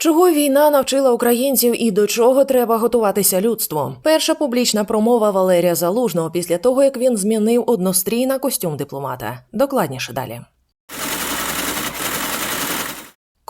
Чого війна навчила українців і до чого треба готуватися людству? Перша публічна промова Валерія Залужного після того, як він змінив однострій на костюм дипломата. Докладніше далі.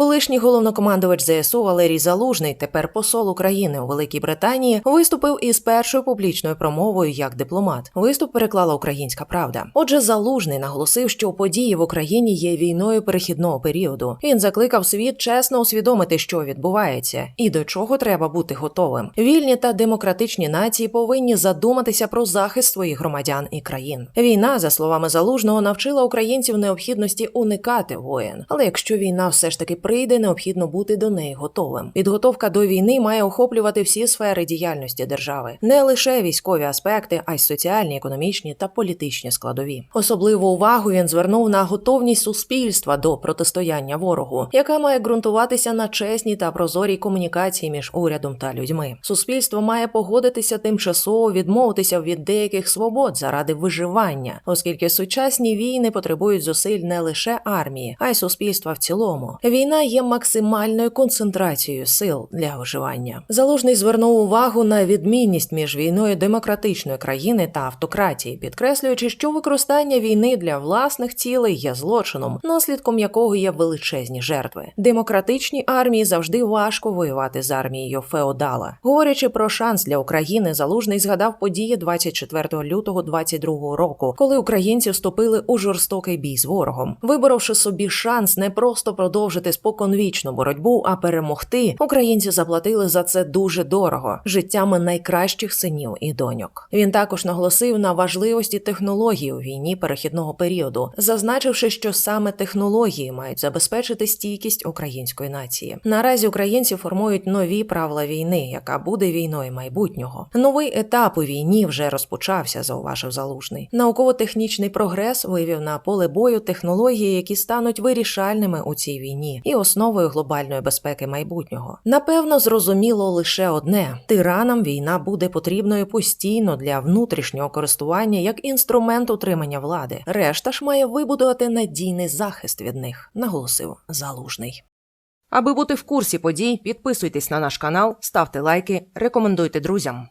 Колишній головнокомандувач ЗСУ Валерій Залужний, тепер посол України у Великій Британії, виступив із першою публічною промовою як дипломат. Виступ переклала Українська Правда. Отже, Залужний наголосив, що події в Україні є війною перехідного періоду. Він закликав світ чесно усвідомити, що відбувається, і до чого треба бути готовим. Вільні та демократичні нації повинні задуматися про захист своїх громадян і країн. Війна, за словами Залужного, навчила українців необхідності уникати воєн. Але якщо війна все ж таки прийде, необхідно бути до неї готовим. Підготовка до війни має охоплювати всі сфери діяльності держави, не лише військові аспекти, а й соціальні, економічні та політичні складові. Особливу увагу він звернув на готовність суспільства до протистояння ворогу, яка має ґрунтуватися на чесній та прозорій комунікації між урядом та людьми. Суспільство має погодитися тимчасово відмовитися від деяких свобод заради виживання, оскільки сучасні війни потребують зусиль не лише армії, а й суспільства в цілому. Війна є максимальною концентрацією сил для виживання. Залужний звернув увагу на відмінність між війною демократичної країни та автократії, підкреслюючи, що використання війни для власних цілей є злочином, наслідком якого є величезні жертви. Демократичній армії завжди важко воювати з армією феодала. Говорячи про шанс для України, залужний згадав події 24 лютого 22 року, коли українці вступили у жорстокий бій з ворогом, виборовши собі шанс не просто продовжити споконвічну боротьбу, а перемогти. Українці заплатили за це дуже дорого життями найкращих синів і доньок. Він також наголосив на важливості технологій у війні перехідного періоду, зазначивши, що саме технології мають забезпечити стійкість української нації. Наразі українці формують нові правила війни, яка буде війною майбутнього. Новий етап у війні вже розпочався, зауважив залужний. Науково-технічний прогрес вивів на поле бою технології, які стануть вирішальними у цій війні і основою глобальної безпеки майбутнього. Напевно, зрозуміло лише одне: тиранам війна буде потрібною постійно для внутрішнього користування як інструмент утримання влади. Решта ж має вибудувати надійний захист від них, наголосив залужний. Аби бути в курсі подій, підписуйтесь на наш канал, ставте лайки, рекомендуйте друзям.